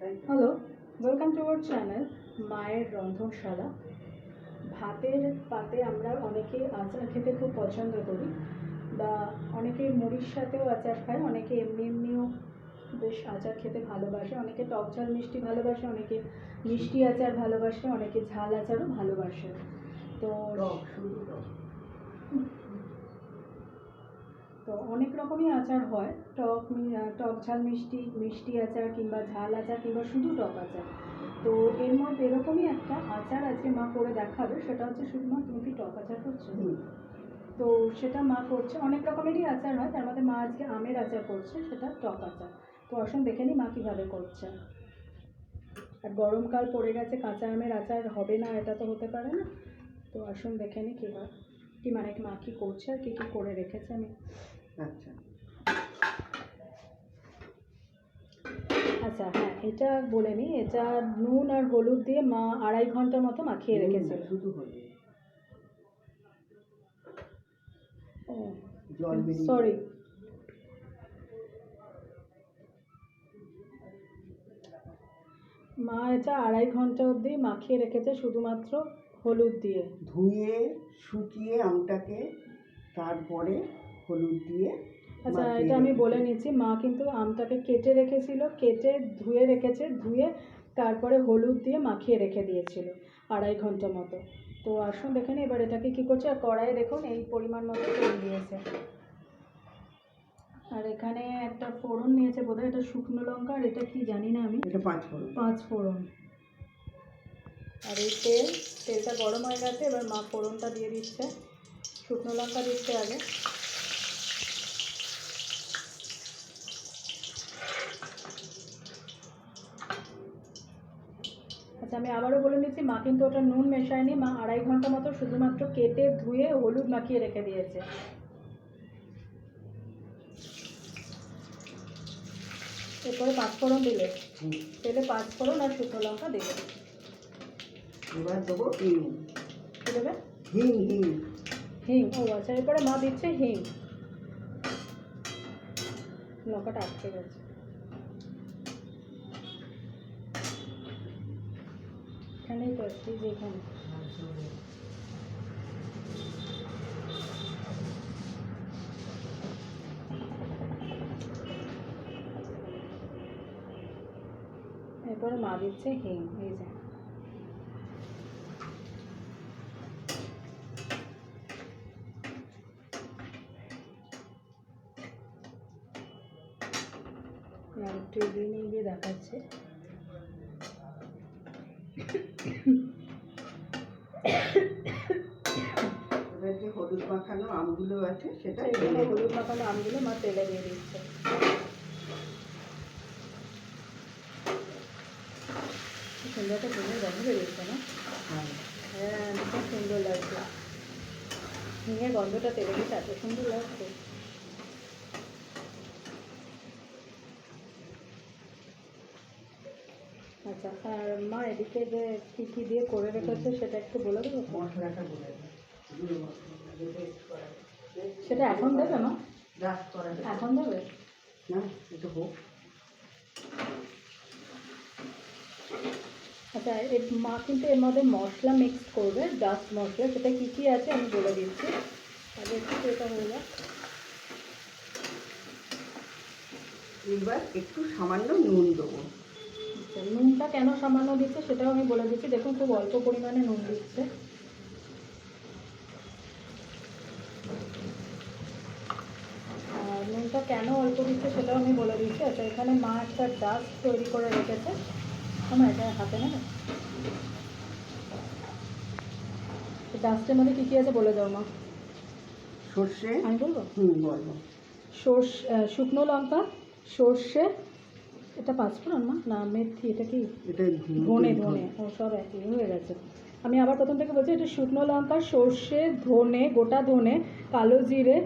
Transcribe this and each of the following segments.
Hello welcome to our channel মায়ের রন্ধনশালা ভাতের পাতে আমরা অনেকে আচার খেতে খুব পছন্দ করি বা অনেকে মুড়ির সাথেও আচার খায় অনেকে এমনি এমনিও বেশ আচার খেতে ভালোবাসে অনেকে টক ঝাল মিষ্টি ভালোবাসে অনেকে মিষ্টি আচার ভালোবাসে অনেকে ঝাল আচারও ভালোবাসে তো তো অনেক রকমই আচার হয়। টক টক ঝাল মিষ্টি মিষ্টি আচার কিংবা ঝাল আচার কিংবা শুধু টক আচার। তো এর মধ্যে এরকমই একটা আচার আজকে মা করে দেখাবে সেটা হচ্ছে শুধুমাত্র তুমি কি টক আচার করছ। তো সেটা মা করছে অনেক রকমেরই আচার হয় তার মধ্যে মা আজকে আমের আচার করছে সেটা টক আচার। তো আসুন দেখে নিই মা কীভাবে করছে। আর গরমকাল পড়ে গেছে কাঁচা আমের আচার হবে না এটা তো হতে পারে না। তো আসুন দেখে নিই কী হয় কি মানে মা কী করছে আর কী কী করে রেখেছে আমি। আচ্ছা। আচ্ছা হ্যাঁ এটা বলে নিই এটা নুন আর হলুদ দিয়ে মা আড়াই ঘণ্টার মতো মাখিয়ে রেখেছিল শুধু হলুদ। সরি মা এটা আড়াই ঘণ্টা অবধি মাখিয়ে রেখেছে শুধুমাত্র হলুদ দিয়ে। ধুয়ে শুকিয়ে আমটাকে তারপরে হলুদ দিয়ে আচ্ছা এটা আমি বলে নিচ্ছি মা কিন্তু আমটাকে কেটে রেখেছিল কেটে ধুয়ে রেখেছে ধুয়ে তারপরে হলুদ দিয়ে মাখিয়ে রেখে দিয়েছিল আড়াই ঘণ্টা মতো। তো আসুন দেখে নিই এবার এটাকে কী করছে। আর কড়াই দেখুন এই পরিমাণ মতো তেল দিয়েছে। আর এখানে একটা ফোড়ন নিয়েছে বোধহয় এটা শুকনো লঙ্কা আর এটা কি জানি না আমি। এটা পাঁচ ফোড়ন। পাঁচ ফোড়ন। আর এই তেল তেলটা গরম হয়ে গেছে এবার মা ফোড়নটা দিয়ে দিচ্ছে। শুকনো লঙ্কা দিচ্ছে আগে। আচ্ছা আমি আবারও বলে নিচ্ছি মা কিন্তু ওটা নুন মেশায়নি মা আড়াই ঘণ্টা মতো শুধুমাত্র কেটে ধুয়ে হলুদ মাখিয়ে রেখে দিয়েছে। এরপরে পাঁচফোড়ন দিলে। তেলে পাঁচফোড়ন আর শুকনো লঙ্কা দেবে এবার দেবো হিং। দেবে? হিং হিং। হিং ও আচ্ছা এরপরে মা দিচ্ছে হিং। লঙ্কাটা আটকে গেছে। এখানেই তো আসছি যে এরপরে মা দিচ্ছে হিং এই যে। একটু গিয়ে দেখাচ্ছে। এবার যে হলুদ মাখানো আমগুলো আছে সেটা হলুদ মাখানো আমগুলো মা তেলে দিয়ে দিচ্ছে। সুন্দর একটা সুন্দর গন্ধ বেরিয়েছে না? হ্যাঁ। হ্যাঁ খুব সুন্দর লাগছে। হিঙের গন্ধটা তেলে দিতে এত সুন্দর লাগছে। আচ্ছা আর মা এদিকে যে কী কী দিয়ে করে রেখেছে সেটা একটু বলে দেবো? মশলাটা বলে সেটা এখন দেবে মা। এখন দেবে? না একটু হোক। আচ্ছা এর মা কিন্তু এর মধ্যে মশলা মিক্স করবে ডাস্ট মশলা। সেটা কী কী আছে আমি বলে দিচ্ছি। আগে একটু এটা হয়ে যাক। এবার একটু সামান্য নুন দেবো। আচ্ছা নুনটা কেন সামান্য দিচ্ছে সেটাও আমি বলে দিচ্ছি। দেখুন খুব অল্প পরিমাণে নুন দিচ্ছে। নুনটা কেন অল্প দিচ্ছে সেটাও আমি বলে দিচ্ছি। আচ্ছা এখানে মা একটা ডাস্ট তৈরি করে রেখেছে। আমার এটা হাতে নেবে ডাস্টের মধ্যে কী কী আছে বলে দাও মা। সর্ষে? আমি বলব? হুম বলব। সর্ষে শুকনো লঙ্কা সর্ষে এটা পাঁচফোড়ন মা? না মেথি এটা কি? এটা ধনে ধনে ও সব একই হয়ে গেছে। আমি আবার প্রথম থেকে বলছি এটা শুকনো লঙ্কা সর্ষে ধনে গোটা ধনে কালো জিরে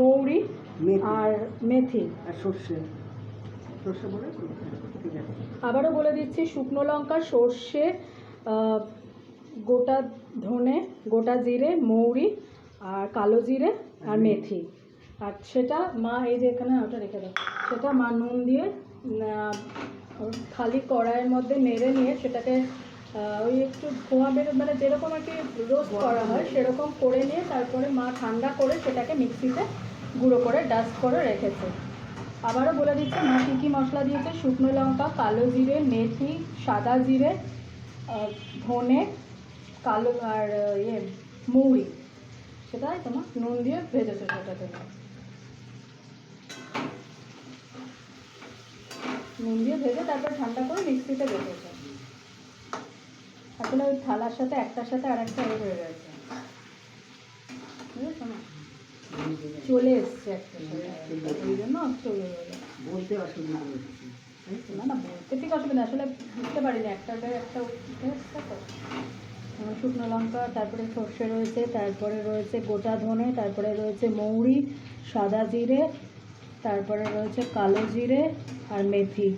মৌরি আর মেথি। আর সর্ষে। সর্ষে বলে? ঠিক আছে। আবারও বলে দিচ্ছি শুকনো লঙ্কা সর্ষে গোটা ধনে গোটা জিরে মৌরি আর কালো জিরে আর মেথি। আর সেটা মা এই যে এখানে ওটা রেখে দাও। সেটা মা নুন দিয়ে খালি কড়াইয়ের মধ্যে নেড়ে নিয়ে সেটাকে ওই একটু ধোঁয়া বেরো মানে যেরকম আর কি রোস্ট করা হয় সেরকম করে নিয়ে তারপরে মা ঠান্ডা করে সেটাকে মিক্সিতে গুঁড়ো করে ডাস্ট করে রেখেছে। আবারও বলে দিচ্ছে মা কী কী মশলা দিয়েছে? শুকনো লঙ্কা কালো জিরে মেথি সাদা জিরে ধনে কালো আর ইয়ে মৌরি। সেটাই তোমার নুন দিয়ে ভেজেছে সেটাতে। নুন দিয়ে ভেজে তারপর ঠান্ডা করে মিক্সিতে বেটেছে আসলে ওই থালার সাথে একটার সাথে আর একটা হয়ে গেছে। বুঝেছ না? চলে এসছে একটা ওই জন্য চলে গেলো বলতে অসুবিধা? না না বলতে ঠিক অসুবিধা আসলে বুঝতে পারিনি একটার একটা উঠে এসছে তো। শুকনো লঙ্কা তারপরে সর্ষে রয়েছে তারপরে রয়েছে গোটা ধনে তারপরে রয়েছে মৌরি সাদা জিরে তারপরে রয়েছে কালো জিরে আর মেথি।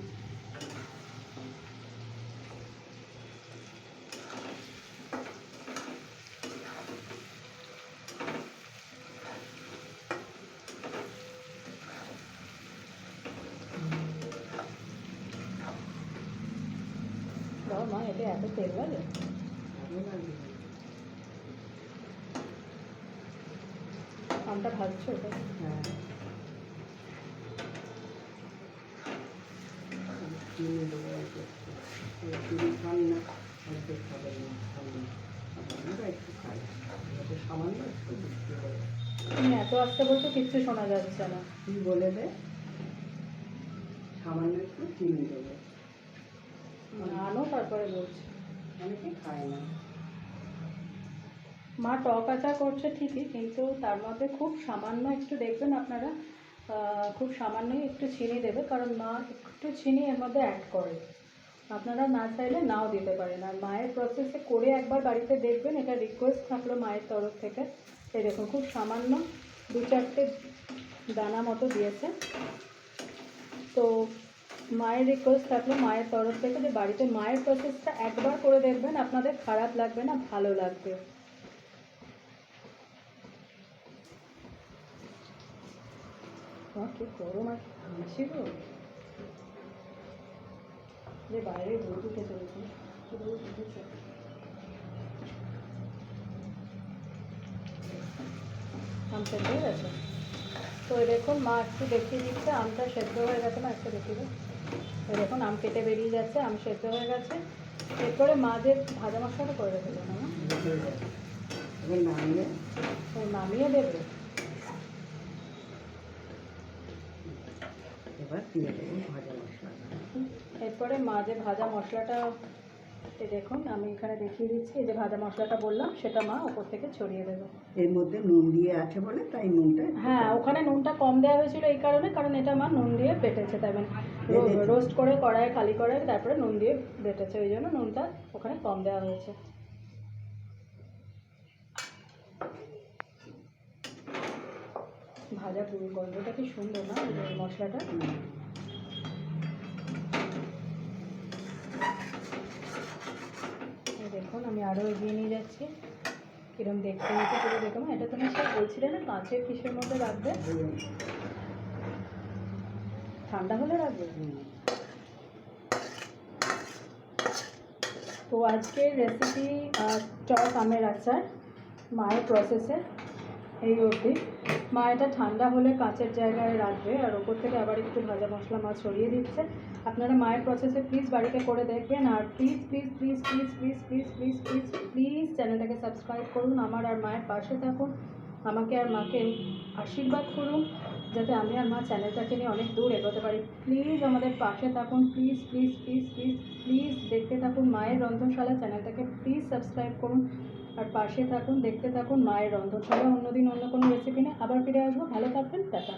মা এতে এত তেল আমটা ভাজছো? ওটা হ্যাঁ। চিনি খান না, অর্ধেক খাবেন না, খান না। একটু খাই। যাতে সামান্য একটু হয়। তুমি এত আস্তে বলছো কিচ্ছু শোনা যাচ্ছে না কি বলে দে সামান্য একটু চিনি দেবো আনো তারপরে বলছি অনেকে খায় না মা টক আচার করছে ঠিকই কিন্তু তার মধ্যে খুব সামান্য একটু দেখবেন আপনারা খুব সামান্যই একটু চিনি দেবে কারণ মা একটু চিনি এর মধ্যে অ্যাড করে। আপনারা না চাইলে নাও দিতে পারেন। আর মায়ের প্রসেসে করে একবার বাড়িতে দেখবেন, এটা রিকোয়েস্ট থাকল মায়ের তরফ থেকে। এই দেখুন, খুব সামান্য দু চারটে দানা মতো দিয়েছে। তো মায়ের রিকোয়েস্ট থাকল মায়ের তরফ থেকে যে বাড়িতে মায়ের প্রসেসটা একবার করে দেখবেন, আপনাদের খারাপ লাগবে না, ভালো লাগবে। কি যে বাইরে রোদ উঠে চলেছে রোদ উঠেছে। আম সেদ্ধ হয়ে গেছে তো এই দেখুন মা একটু দেখিয়ে দিচ্ছে আমটা সেদ্ধ হয়ে গেছে না একটু দেখিয়ে এই দেখুন আম কেটে বেরিয়ে যাচ্ছে আম সেদ্ধ হয়ে গেছে। এরপরে মা যে ভাজা মশলাটা করে? নামিয়ে ও নামিয়ে দেবে। এবার দিয়ে দেবো ভাজা মশলা এরপরে মা যে ভাজা মশলাটা দেখুন আমি এখানে দেখিয়ে দিচ্ছি এই যে ভাজা মশলাটা বললাম সেটা মা ওপর থেকে ছড়িয়ে দেবে। এর মধ্যে নুন দিয়ে আছে বলে তাই নুনটা হ্যাঁ ওখানে নুনটা কম দেওয়া হয়েছিল এই কারণে কারণ এটা মা নুন দিয়ে বেটেছে তাই মানে রোস্ট করে কড়াইয়ে খালি কড়াই তারপরে নুন দিয়ে বেটেছে ওই জন্য নুনটা ওখানে কম দেওয়া হয়েছে। ভাজা পুরো গন্ধটা কি সুন্দর না মশলাটা? দেখুন, আমি আরও এগিয়ে নিয়ে যাচ্ছি। কিরম দেখতে হচ্ছে পুরো দেখুন এটা তুমি সব বলছিলে না, কাঁচের কিসের মধ্যে রাখবে? ঠান্ডা হলে রাখবে? তো আজকের রেসিপি টক আমের আচার, মায়ের প্রসেসে এই অবধি মা এটা ঠান্ডা হলে কাঁচের জায়গায় রাখবে আর ওপর থেকে আবার একটু ভাজা মশলা মা ছড়িয়ে দিচ্ছে আপনারা মায়ের প্রসেসে প্লিজ বাড়িতে করে দেখবেন আর please please please please please please please please please চ্যানেলটাকে সাবস্ক্রাইব করুন আমার আর মায়ের পাশে থাকুন আমাকে আর মাকে আশীর্বাদ করুন যাতে আমি আর মা চ্যানেলটাকে নিয়ে অনেক দূর এগোতে পারি প্লিজ আমাদের পাশে থাকুন please please please please please দেখতে থাকুন মায়ের রন্ধনশালা চ্যানেলটাকে প্লিজ সাবস্ক্রাইব করুন আর পাশে থাকুন, দেখতে থাকুন, মায়ের রন্ধনশালা অন্যদিন অন্য কোনো রেসিপি নিয়ে আবার ফিরে আসব। ভালো থাকবেন, টাটা।